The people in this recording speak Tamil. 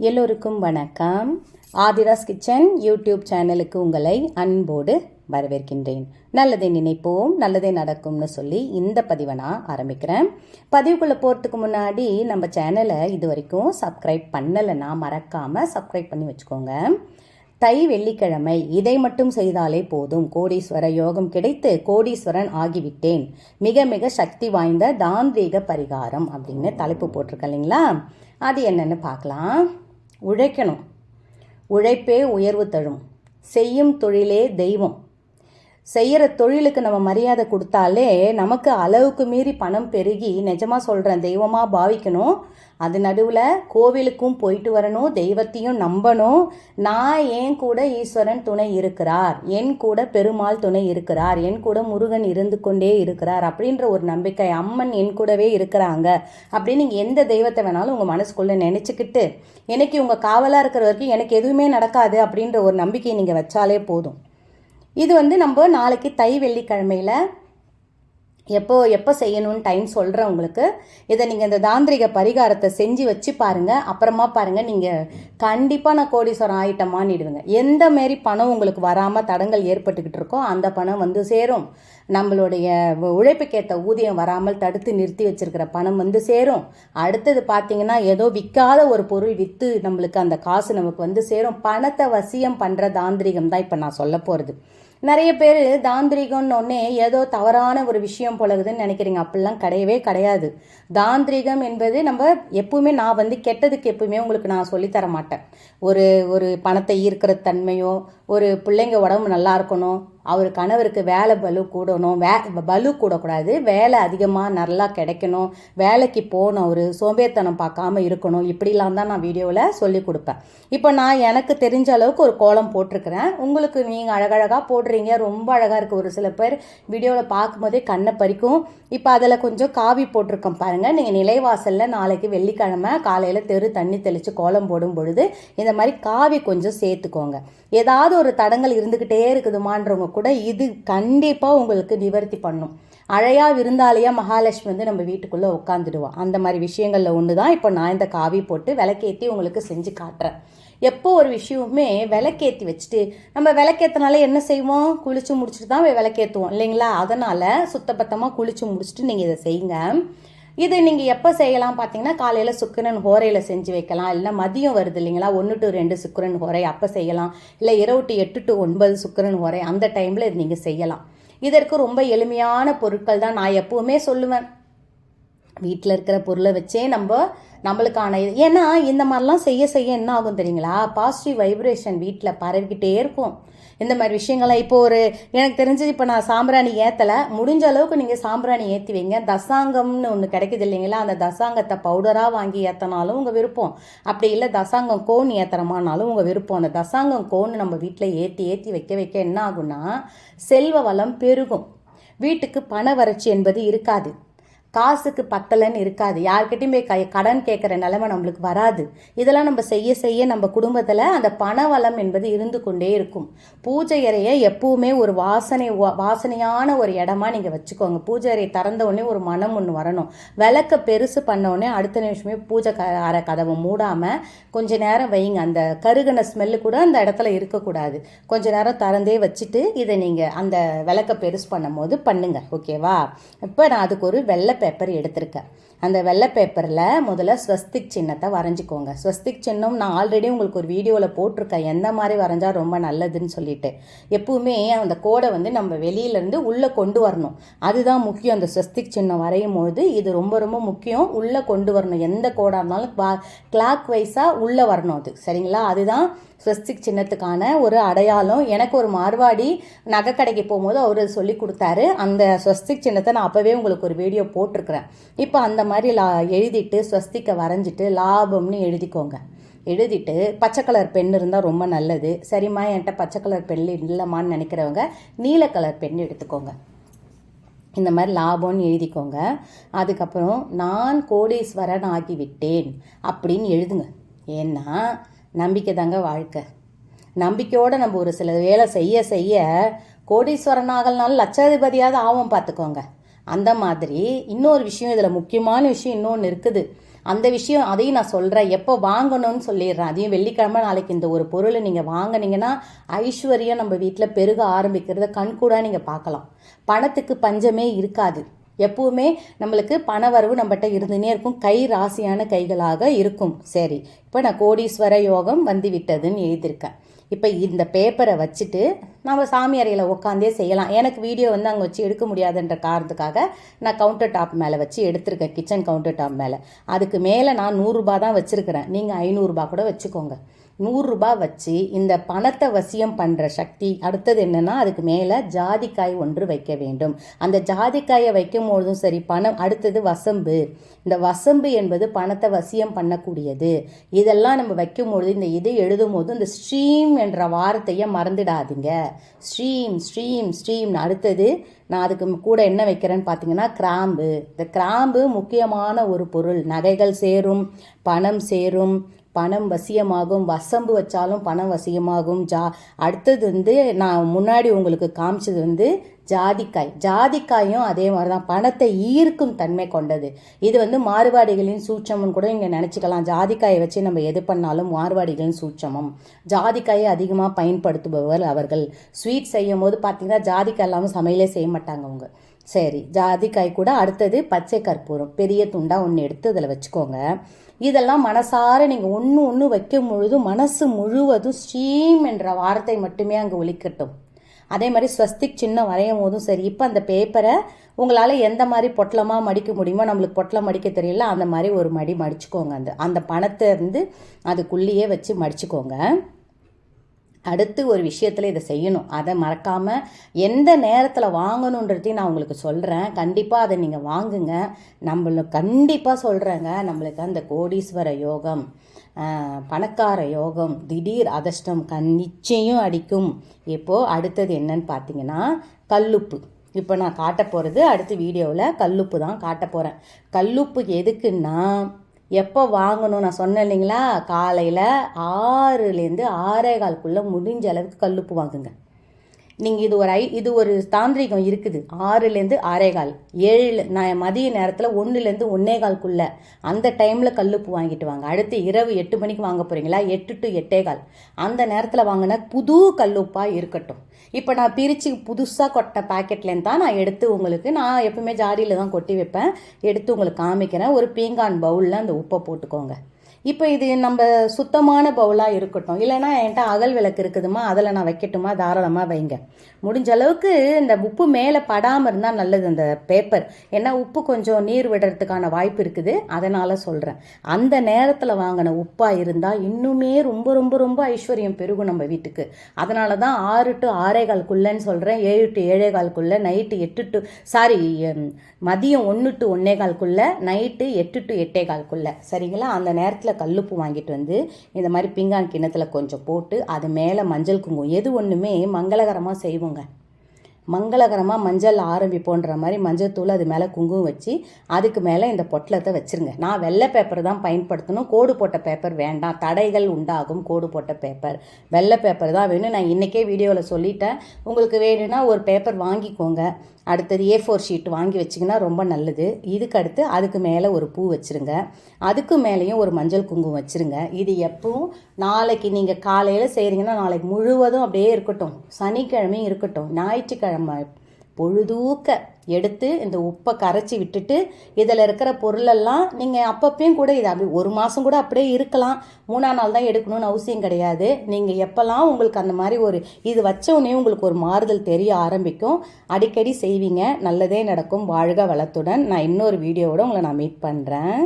எல்லோருக்கும் வணக்கம். ஆதிராஸ் கிச்சன் யூடியூப் சேனலுக்கு உங்களை அன்போடு வரவேற்கின்றேன். நல்லதை நினைப்போம் நல்லதே நடக்கும்னு சொல்லி இந்த பதிவை நான் ஆரம்பிக்கிறேன். பதிவுக்குள்ளே போகிறதுக்கு முன்னாடி நம்ம சேனலை இது வரைக்கும் சப்ஸ்கிரைப் பண்ணலைன்னா மறக்காமல் சப்ஸ்கிரைப் பண்ணி வச்சுக்கோங்க. தை வெள்ளிக்கிழமை இதை மட்டும் செய்தாலே போதும். கோடீஸ்வர யோகம் கிடைத்து கோடீஸ்வரன் ஆகிவிட்டேன். மிக மிக சக்தி வாய்ந்த தாந்திரீக பரிகாரம் அப்படின்னு தலைப்பு போட்டிருக்க இல்லைங்களா? அது என்னென்னு பார்க்கலாம். உழைக்கணும். உழைப்பே உயர்வு தரும். செய்யும் தொழிலே தெய்வம். செய்கிற தொழிலுக்கு நம்ம மரியாதை கொடுத்தாலே நமக்கு அளவுக்கு மீறி பணம் பெருகி நிஜமாக சொல்கிறேன் தெய்வமாக பாவிக்கணும். அது நடுவில் கோவிலுக்கும் போயிட்டு வரணும் தெய்வத்தையும் நம்பணும். நான் என் கூட ஈஸ்வரன் துணை இருக்கிறார் என் கூட பெருமாள் துணை இருக்கிறார் என் கூட முருகன் இருந்து கொண்டே இருக்கிறார் அப்படின்ற ஒரு நம்பிக்கை அம்மன் என் கூடவே இருக்கிறாங்க அப்படின்னு நீங்கள் எந்த தெய்வத்தை வேணாலும் உங்கள் மனசுக்குள்ளே நினச்சிக்கிட்டு எனக்கு உங்கள் காவலாக இருக்கிற வரைக்கும் எனக்கு எதுவுமே நடக்காது அப்படின்ற ஒரு நம்பிக்கையை நீங்கள் வச்சாலே போதும். இது வந்து நம்ம நாளைக்கு தை வெள்ளிக்கிழமையில் எப்போ எப்போ செய்யணும்னு டைம் சொல்கிறேன் உங்களுக்கு. இதை நீங்கள் இந்த தாந்திரிக பரிகாரத்தை செஞ்சு வச்சு பாருங்கள் அப்புறமா பாருங்கள் நீங்கள் கண்டிப்பாக நான் கோடீஸ்வரம் ஆயிட்டமான்னுடுவேங்க எந்த மாரி பணம் உங்களுக்கு வராமல் தடங்கள் ஏற்பட்டுக்கிட்டு இருக்கோ அந்த பணம் வந்து சேரும். நம்மளுடைய உழைப்புக்கேற்ற ஊதியம் வராமல் தடுத்து நிறுத்தி வச்சுருக்கிற பணம் வந்து சேரும். அடுத்தது பார்த்தீங்கன்னா ஏதோ விற்காத ஒரு பொருள் விற்று நம்மளுக்கு அந்த காசு நமக்கு வந்து சேரும். பணத்தை வசியம் பண்ணுற தாந்திரிகம் தான் இப்போ நான் சொல்ல போகிறது நிறைய பேர் தாந்திரிகம்னு ஏதோ தவறான ஒரு விஷயம் போலகுதுன்னு நினைக்கிறீங்க. அப்படிலாம் கிடையவே கிடையாது. தாந்திரிகம் என்பது நம்ம எப்பவுமே நான் வந்து கெட்டதுக்கு எப்பவுமே உங்களுக்கு நான் சொல்லித்தர மாட்டேன். ஒரு ஒரு பணத்தை ஈர்க்கிற தன்மையோ ஒரு பிள்ளைங்க உடம்பு நல்லா இருக்கணும் அவர் கணவருக்கு வேலை பலு கூடணும் வே பலு கூடக்கூடாது வேலை அதிகமாக நல்லா கிடைக்கணும் வேலைக்கு போகணும் அவர் சோம்பேத்தனம் பார்க்காம இருக்கணும் இப்படிலாம் தான் நான் வீடியோவில் சொல்லி கொடுப்பேன். இப்போ நான் எனக்கு தெரிஞ்ச அளவுக்கு ஒரு கோலம் போட்டிருக்கிறேன். உங்களுக்கு நீங்கள் அழகழகாக போடுறீங்க. ரொம்ப அழகாக இருக்குது ஒரு சில பேர் வீடியோவில் பார்க்கும்போதே கண்ணை பறிக்கும். இப்போ அதில் கொஞ்சம் காவி போட்டிருக்கேன் பாருங்கள் நீங்கள் நிலைவாசலில் நாளைக்கு வெள்ளிக்கிழமை காலையில் தெரு தண்ணி தெளித்து கோலம் போடும் பொழுது இந்த மாதிரி காவி கொஞ்சம் சேர்த்துக்கோங்க. ஏதாவது ஒரு தடங்கள் இருந்துக்கிட்டே இருக்குதுமான்றவங்க கூட இது கண்டிப்பாக உங்களுக்கு நிவர்த்தி பண்ணும். அழையா விருந்தாளியா மகாலட்சுமி வந்து நம்ம வீட்டுக்குள்ளே உட்காந்துடுவோம் அந்த மாதிரி விஷயங்களில் ஒன்று தான் இப்போ நான் இந்த காவி போட்டு விளக்கேற்றி உங்களுக்கு செஞ்சு காட்டுறேன். எப்போ ஒரு விஷயமுமே விளக்கேற்றி வச்சுட்டு நம்ம விளக்கேற்றினால என்ன செய்வோம்? குளிச்சு முடிச்சுட்டு தான் விளக்கேற்றுவோம் இல்லைங்களா? அதனால் சுத்தபத்தமாக குளிச்சு முடிச்சுட்டு நீங்கள் இதை செய்யுங்க. இது நீங்கள் எப்போ செய்யலாம் பார்த்தீங்கன்னா காலையில் சுக்கரன் ஹோரையில் செஞ்சு வைக்கலாம். இல்லை மதியம் வருது இல்லைங்களா? ஒன்று டு ரெண்டு சுக்கரன் ஹோரை அப்போ செய்யலாம். இல்லை இரவு டு எட்டு டு ஒன்பது சுக்கரன் ஹோரை அந்த டைமில் இது நீங்கள் செய்யலாம். இதற்கு ரொம்ப எளிமையான பொருட்கள் தான் நான் எப்போவுமே சொல்லுவேன். வீட்டில் இருக்கிற பொருளை வச்சே நம்ம நம்மளுக்கான இது. ஏன்னா இந்த மாதிரிலாம் செய்ய செய்ய என்ன ஆகும் தெரியுங்களா? பாசிட்டிவ் வைப்ரேஷன் வீட்டில் பரவிக்கிட்டே இருக்கும். இந்த மாதிரி விஷயங்கள்லாம் இப்போ ஒரு எனக்கு தெரிஞ்சு இப்போ நான் சாம்பிராணி ஏற்றலை முடிஞ்ச அளவுக்கு நீங்கள் சாம்பிராணி ஏற்றி வைங்க. தசாங்கம்னு ஒன்று கிடைக்குது இல்லைங்களா? அந்த தசாங்கத்தை பவுடராக வாங்கி ஏற்றினாலும் உங்கள் விருப்பம். அப்படி இல்லை தசாங்கம் கோன் ஏற்றுறமானாலும் உங்கள் விருப்பம். அந்த தசாங்கம் கோன் நம்ம வீட்டில் ஏற்றி ஏற்றி வைக்க வைக்க என்ன ஆகும்னா செல்வ வளம் பெருகும். வீட்டுக்கு பண வறட்சி என்பது இருக்காது. காசுக்கு பத்தலைன்னு இருக்காது. யார்கிட்டையும் போய் கை கடன் கேட்குற நிலைமை நம்மளுக்கு வராது. இதெல்லாம் நம்ம செய்ய செய்ய நம்ம குடும்பத்தில் அந்த பணவளம் என்பது இருந்து கொண்டே இருக்கும். பூஜை அறையை எப்பவுமே ஒரு வாசனை வாசனையான ஒரு இடமா நீங்கள் வச்சுக்கோங்க. பூஜை அறையை திறந்த உடனே ஒரு மனம் ஒன்று வரணும். விளக்க பெருசு பண்ண உடனே அடுத்த நிமிஷமே பூஜை க அறை கதவை மூடாமல் கொஞ்ச நேரம் வைங்க. அந்த கருகின ஸ்மெல்லு கூட அந்த இடத்துல இருக்கக்கூடாது. கொஞ்ச நேரம் திறந்தே வச்சுட்டு இதை நீங்கள் அந்த விளக்க பெருசு பண்ணும் போது பண்ணுங்கள் ஓகேவா? இப்போ நான் அதுக்கு ஒரு வெள்ளை பேப்பர் எடுத்திருக்கேன். அந்த வெள்ளை பேப்பரில் முதல்ல ஸ்வஸ்திக் சின்னத்தை வரைஞ்சிக்கோங்க. ஸ்வஸ்திக் சின்னம் நான் ஆல்ரெடி உங்களுக்கு ஒரு வீடியோவில் போட்டிருக்கேன். எந்த மாதிரி வரைஞ்சால் ரொம்ப நல்லதுன்னு சொல்லிட்டு. எப்பவுமே அந்த கோடை வந்து நம்ம வெளியிலேருந்து உள்ளே கொண்டு வரணும். அதுதான் முக்கியம். அந்த ஸ்வஸ்திக் சின்னம் வரையும் போது இது ரொம்ப ரொம்ப முக்கியம். உள்ளே கொண்டு வரணும். எந்த கோடாக இருந்தாலும் கிளாக் வைஸாக உள்ளே வரணும் அது. சரிங்களா? அதுதான் ஸ்வஸ்திக் சின்னத்துக்கான ஒரு அடையாளம் எனக்கு ஒரு மார்வாடி நகை கடைக்கு போகும்போது அவர் சொல்லி கொடுத்தாரு. அந்த ஸ்வஸ்திக் சின்னத்தை நான் அப்போவே உங்களுக்கு ஒரு வீடியோ போட்டிருக்கிறேன். இப்போ அந்த மாதிரி லா எழுதிட்டு ஸ்வஸ்திக்கை வரைஞ்சிட்டு லாபம்னு எழுதிக்கோங்க. எழுதிட்டு பச்சை கலர் பென் இருந்தால் ரொம்ப நல்லது. சரிம்மா என்கிட்ட பச்சை கலர் பென் இல்லைம்மான்னு நினைக்கிறவங்க நீல கலர் பென் எடுத்துக்கோங்க. இந்த மாதிரி லாபம்னு எழுதிக்கோங்க. அதுக்கப்புறம் நான் கோடீஸ்வரன் ஆகிவிட்டேன் அப்படின்னு எழுதுங்க. ஏன்னா நம்பிக்கை தாங்க வாழ்க்கை. நம்பிக்கையோடு நம்ம ஒரு சில வேலை செய்ய செய்ய கோடீஸ்வரன் ஆகலனாலும் லட்சாதிபதியாவது ஆகும் பார்த்துக்கோங்க. அந்த மாதிரி இன்னொரு விஷயம் இதில் முக்கியமான விஷயம் இன்னொன்று இருக்குது. அந்த விஷயம் அதையும் நான் சொல்கிறேன் எப்போ வாங்கணும்னு சொல்லிடுறேன். அதையும் வெள்ளிக்கிழமை நாளைக்கு இந்த ஒரு பொருளை நீங்கள் வாங்கினீங்கன்னா ஐஸ்வர்யம் நம்ம வீட்டில் பெருக ஆரம்பிக்கிறத கண்கூடாக நீங்கள் பார்க்கலாம். பணத்துக்கு பஞ்சமே இருக்காது. எப்பவுமே நம்மளுக்கு பண வரவு நம்மகிட்ட இருந்துனே இருக்கும். கை ராசியான கைகளாக இருக்கும். சரி இப்போ நான் கோடீஸ்வர யோகம் வந்து விட்டதுன்னு எழுதியிருக்கேன். இப்போ இந்த பேப்பரை வச்சுட்டு நம்ம சாமி அறையில் உட்காந்தே செய்யலாம். எனக்கு வீடியோ வந்து அங்கே வச்சு எடுக்க முடியாதுன்ற காரணத்துக்காக நான் கவுண்டர் டாப் மேலே வச்சு எடுத்திருக்கேன். கிச்சன் கவுண்டர் டாப் மேலே. அதுக்கு மேலே நான் நூறுரூபா தான் வச்சுருக்கிறேன். நீங்கள் ஐநூறுரூபா கூட வச்சுக்கோங்க. நூறுரூபா வச்சு இந்த பணத்தை வசியம் பண்ணுற சக்தி அடுத்தது என்னென்னா அதுக்கு மேலே ஜாதிக்காய் ஒன்று வைக்க வேண்டும். அந்த ஜாதிக்காயை வைக்கும் பொழுதும் சரி பணம் அடுத்தது வசம்பு. இந்த வசம்பு என்பது பணத்தை வசியம் பண்ணக்கூடியது. இதெல்லாம் நம்ம வைக்கும் பொழுது இந்த இது எழுதும் போது இந்த ஸ்ட்ரீம் என்ற வார்த்தையை மறந்துடாதீங்க. ஸ்ட்ரீம் ஸ்ட்ரீம் ஸ்ட்ரீம் அடுத்தது நான் அதுக்கு கூட என்ன வைக்கிறேன்னு பார்த்தீங்கன்னா கிராம்பு. இந்த கிராம்பு முக்கியமான ஒரு பொருள். நகைகள் சேரும் பணம் சேரும் பணம் வசியமாகும் வசம்பு வச்சாலும் பணம் வசியமாகும். ஜா அடுத்தது வந்து நான் முன்னாடி உங்களுக்கு காமிச்சது வந்து ஜாதிக்காய். ஜாதிக்காயும் அதே மாதிரி தான் பணத்தை ஈர்க்கும் தன்மை கொண்டது. இது வந்து மாறுபாடிகளின் சூட்சமும் கூட இங்கே நினச்சிக்கலாம். ஜாதிக்காயை வச்சு நம்ம எது பண்ணாலும் மாறுபாடிகளின் சூட்சமம். ஜாதிக்காயை அதிகமாக பயன்படுத்துபவர் அவர்கள். ஸ்வீட் செய்யும் போது பார்த்தீங்கன்னா ஜாதிக்காய் இல்லாமல் சமையலே செய்ய மாட்டாங்க அவங்க. சரி ஜாதிக்காய் கூட அடுத்தது பச்சை கற்பூரம் பெரிய துண்டாக ஒன்று எடுத்து அதில் வச்சுக்கோங்க. இதெல்லாம் மனசார நீங்கள் ஒன்று ஒன்று வைக்கும் பொழுது மனசு முழுவதும் ஸ்ரீம் என்ற வார்த்தை மட்டுமே அங்கே ஒலிக்கட்டும். அதே மாதிரி ஸ்வஸ்திக் சின்னம் வரையும் போதும் சரி இப்போ அந்த பேப்பரை உங்களால் எந்த மாதிரி பொட்டலமாக மடிக்க முடியுமோ நம்மளுக்கு பொட்டலம் மடிக்க தெரியல அந்த மாதிரி ஒரு மடி மடிச்சுக்கோங்க. அந்த அந்த பணத்தை இருந்து அதுக்குள்ளேயே வச்சு மடிச்சுக்கோங்க. அடுத்து ஒரு விஷயத்தில் இதை செய்யணும். அதை மறக்காமல் எந்த நேரத்தில் வாங்கணுன்றதையும் நான் உங்களுக்கு சொல்கிறேன் கண்டிப்பாக அதை நீங்கள் வாங்குங்க. நம்மளுக்கு கண்டிப்பாக சொல்கிறேங்க நம்மளுக்கு அந்த கோடீஸ்வர யோகம் பணக்கார யோகம் திடீர் அதிர்ஷ்டம் கண் நிச்சயம் அடிக்கும். இப்போது அடுத்தது என்னன்னு பார்த்தீங்கன்னா கல்லுப்பு. இப்போ நான் காட்ட போகிறது அடுத்த வீடியோவில் கல்லுப்பு தான் காட்ட போகிறேன் கல்லுப்பு எதுக்குன்னா எப்போ வாங்கணும் நான் சொன்னேன் இல்லைங்களா? காலையில் ஆறுலேருந்து ஆறே கால்குள்ளே முடிஞ்ச அளவுக்கு கல்லுப்பு வாங்குங்க. நீங்கள் இது ஒரு ஐ இது ஒரு தாந்திரிகம் இருக்குது. ஆறுலேருந்து ஆறே கால். ஏழு நான் மதிய நேரத்தில் ஒன்றுலேருந்து ஒன்னே கால்குள்ளே அந்த டைமில் கல்லுப்பு வாங்கிட்டு வாங்க. அடுத்து இரவு எட்டு மணிக்கு வாங்க போகிறீங்களா எட்டு டு எட்டே கால். அந்த நேரத்தில் வாங்கினா புது கல்லுப்பாக இருக்கட்டும். இப்போ நான் பிரித்து புதுசாக கொட்ட பேக்கெட்லேருந்து தான் நான் எடுத்து உங்களுக்கு நான் எப்பவுமே ஜாடியில் தான் கொட்டி வைப்பேன். எடுத்து உங்களுக்கு காமிக்கிறேன். ஒரு பீங்கான் பவுலில் அந்த உப்பை போட்டுக்கோங்க. இப்போ இது நம்ம சுத்தமான பவுலாக இருக்கட்டும். இல்லைன்னா என்கிட்ட அகல் விளக்கு இருக்குதுமா? அதில் நான் வைக்கட்டுமா? தாராளமாக வைங்க. முடிஞ்ச அளவுக்கு இந்த உப்பு மேலே படாமல் இருந்தால் நல்லது அந்த பேப்பர் ஏன்னா உப்பு கொஞ்சம் நீர் விடுறதுக்கான வாய்ப்பு இருக்குது. அதனால் சொல்கிறேன் அந்த நேரத்தில் வாங்கின உப்பாக இருந்தால் இன்னுமே ரொம்ப ரொம்ப ரொம்ப ஐஸ்வர்யம் பெருகும் நம்ம வீட்டுக்கு. அதனால தான் ஆறு டு ஆறே கால்குள்ளேன்னு சொல்கிறேன் ஏழு டு ஏழே கால்குள்ளே நைட்டு எட்டு டு சாரி மதியம் ஒன்று டு ஒன்னே கால்குள்ளே நைட்டு எட்டு டு எட்டே கால்குள்ளே. சரிங்களா? அந்த நேரத்தில் கல்லுப்பு வாங்கிட்டு வந்து இந்த மாதிரி பிங்கான் கிண்ணத்தில் கொஞ்சம் போட்டு அது மேலே மஞ்சள் குங்குமம் எது ஒன்றுமே மங்களகரமாக செய்வோங்க. மங்களகரமாக மஞ்சள் ஆரம்பிப்போன்ற மாதிரி மஞ்சள் தூள் அது மேலே குங்குமம் வச்சு அதுக்கு மேலே இந்த பொட்டலத்தை வச்சுருங்க. நான் வெள்ளை பேப்பர் தான் பயன்படுத்தணும். கோடு போட்ட பேப்பர் வேண்டாம். தடைகள் உண்டாகும் கோடு போட்ட பேப்பர் வெள்ளை பேப்பர் தான் வேணும். நான் இன்றைக்கே வீடியோவில் சொல்லிட்டேன். உங்களுக்கு வேணும்னா ஒரு பேப்பர் வாங்கிக்கோங்க. அடுத்தது ஏ ஃபோர் ஷீட் வாங்கி வச்சிங்கன்னா ரொம்ப நல்லது. இதுக்கு அடுத்து அதுக்கு மேலே ஒரு பூ வச்சுருங்க. அதுக்கு மேலேயும் ஒரு மஞ்சள் குங்குமம் வச்சுருங்க. இது எப்பவும் நாளைக்கு நீங்கள் காலையில் செய்கிறீங்கன்னா நாளைக்கு முழுவதும் அப்படியே இருக்கட்டும். சனிக்கிழமையும் இருக்கட்டும். ஞாயிற்றுக்கிழமை பொழுதூக்க எடுத்து இந்த உப்பை கரைச்சி விட்டுட்டு இதில் இருக்கிற பொருளெல்லாம் நீங்கள் அப்பப்பையும் கூட இது அப்படி ஒரு மாதம் கூட அப்படியே இருக்கலாம். மூணா நாள் தான் எடுக்கணும்னு அவசியம் கிடையாது. நீங்கள் எப்போல்லாம் உங்களுக்கு அந்த மாதிரி ஒரு இது வச்ச உடனே உங்களுக்கு ஒரு மாறுதல் தெரிய ஆரம்பிக்கும். அடிக்கடி செய்வீங்க. நல்லதே நடக்கும். வாழ்க வளத்துடன். நான் இன்னொரு வீடியோவோட உங்களை நான் மீட் பண்ணுறேன்